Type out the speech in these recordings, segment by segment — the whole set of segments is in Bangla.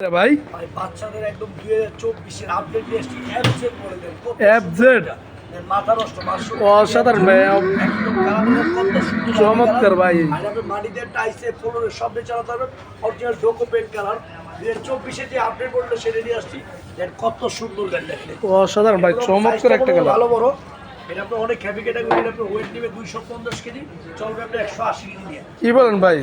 ভাই। ভাই বাচ্চাদের একদম দুই হাজার চব্বিশের আপডেট দেন অসাধারণ ভাই চমৎকার ভাই। আর আপনি মাটিতে টাইসে ফ্লোরে সব দিয়ে চালাতে পারবেন অরিজিনাল ডোকো পেন্ট কালার চব্বিশে যে আপডেট করল সেটা নিয়ে আসছি। কত সুন্দর দেখেন। অসাধারণ ভাই চমৎকার একটা কালার ভালো বড়। এটা আপনার অনেক হ্যাভি ক্যাটাগরি এটা আপনার ওয়েট নেবে দুইশো পঞ্চাশ কেজি চলবে আপনার একশো আশি কেজি নিয়ে। কি বলেন ভাই?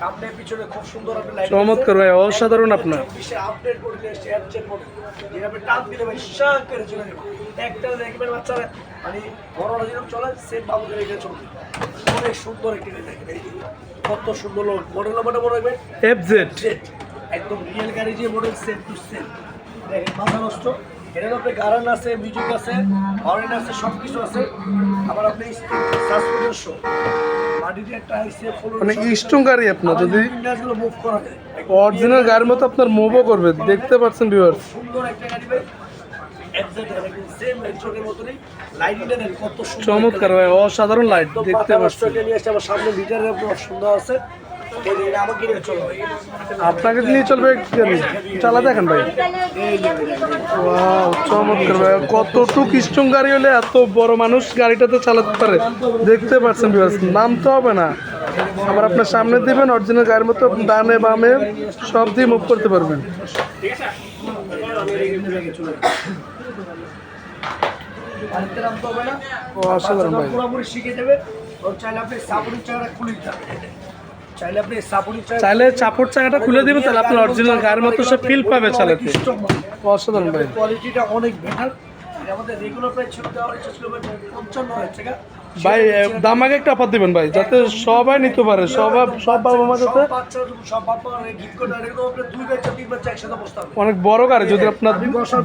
সামনে পিছনে খুব সুন্দর আপনি লাইট চমৎকার ভাই অসাধারণ আপনার। আপডেট করে নিয়ে এসছে অ্যাপচেট মডেল যেটা আপনি টান দিলে ভাই শাক করে চলে যাবে। একটা দেখবেন বাচ্চারা মানে বড়রা যেরকম চলে সেম বাবুদের এটা চলবে। অনেক সুন্দর একটি কত সুন্দর মডেল নাম্বারটা মনে রাখবেন? এফ জেড জেড একদম রিয়েল গাড়ি যে মডেল সেম টু সেম দেখেন মাথা নষ্ট। এটার আপনি গারান আছে মিউজিক আছে হরেন আছে সব কিছু আছে। আবার আপনি একটা আইসে মানে স্ট্রং গাড়ি আপনার যদি গুলো মুভ করা যায়। অরিজিনাল গাড়ির মতো আপনার মুভও করবে দেখতে পাচ্ছেন ভিউয়ার্স সুন্দর একটা গাড়ি ভাই। চমৎকার ভাই অসাধারণ লাইট দেখতে পাচ্ছেন। সামনে মিটারের সুন্দর আছে। আপনাকে নিয়ে চলবে চালা দেখেন ভাই। চমৎকার ভাই। কতটুক স্ট্রং গাড়ি হলে এত বড় মানুষ গাড়িটাতে চালাতে পারে? দেখতে পাচ্ছেন ভিউয়ার্স নামতে হবে না। আবার আপনার সামনে দিবেন অরিজিনাল গাড়ির মতো ডানে বামে সব দিয়ে মুভ করতে পারবেন। অসাধারণ ভাই। পুরোপুরি শিখে দেবে। চাইলে আপনি খুলে। চাইলে আপনি সাপুরির চাকা চাইলে চাপড় চাকাটা খুলে দিবেন তাহলে আপনার অরিজিনাল গাড়ির মতো সে ফিল পাবে চালাতে। অসাধারণ ভাই। কোয়ালিটিটা অনেক বেটার আমাদের রেগুলার প্রাইস ছিল দেওয়ার ইচ্ছা ছিল ভাই পঞ্চান্ন হাজার টাকা। ভাই দাম আগে একটা অফার দিবেন ভাই যাতে সবাই নিতে পারে সবাই সব বাবা মা যাতে অনেক বড় গাড়ি যদি আপনার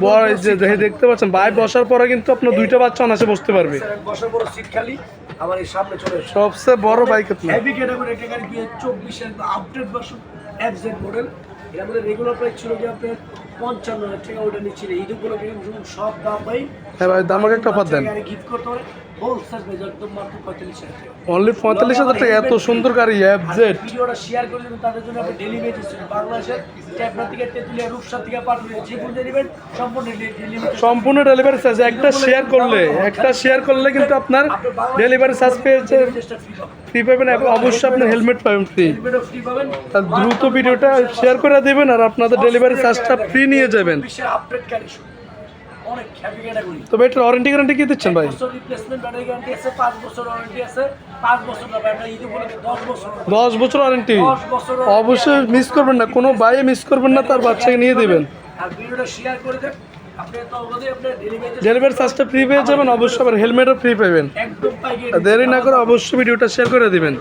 বড় যে দেখতে পাচ্ছেন ভাই বসার পরে কিন্তু আপনার দুইটা বাচ্চা অনাসে বসতে পারবে। বসার পর সিট খালি। আমার এই সামনে চলে সবচেয়ে বড় বাইক হেভি ক্যাটাগরি একটা গাড়ি দিয়ে চব্বিশের আপডেট ভার্সন এফজেড মডেল এটা আমাদের রেগুলার প্রাইস ছিল যে আপনার পঞ্চান্ন হাজার টাকা ওটা নিচ্ছিল। ঈদ উপলক্ষে কিন্তু সব দাম ভাই হ্যাঁ ভাই দাম একটা অফার দেন। গিফট করতে পারে হোলসেল প্রাইস একদম মাত্র পঁয়তাল্লিশ হাজার টাকা। অনলি পঁয়তাল্লিশ হাজার টাকা এত সুন্দর গাড়ি এফ জেড ভিডিওটা শেয়ার করে দেবেন তাদের জন্য আপনি বাংলাদেশের থেকে তেতুলিয়া রূপসা থেকে পাঠাবেন যে কোনটা নেবেন সম্পূর্ণ ডেলিভারি সম্পূর্ণ ডেলিভারি চার্জ একটা শেয়ার করলে একটা শেয়ার করলে কিন্তু আপনার ডেলিভারি চার্জ পেয়েছে। ফ্রি ফ্রি পাবেন অবশ্যই আপনি হেলমেট পাবেন ফ্রি তার দ্রুত ভিডিওটা শেয়ার করে দেবেন আর আপনাদের ডেলিভারি চার্জটা ফ্রি নিয়ে যাবেন। তবে এটার ওয়ারেন্টি গ্যারান্টি কি দিচ্ছেন ভাই? দশ বছর ওয়ারেন্টি অবশ্যই মিস করবেন না কোনো বাইরে মিস করবেন না তার বাচ্চাকে নিয়ে দেবেন। আর ভিডিওটা শেয়ার করে দেন। ডেলিভারি চার্জটা ফ্রি পেয়ে যাবেন অবশ্যই আবার হেলমেটও ফ্রি পাবেন। দেরি না করে অবশ্যই ভিডিওটা শেয়ার করে দিবেন।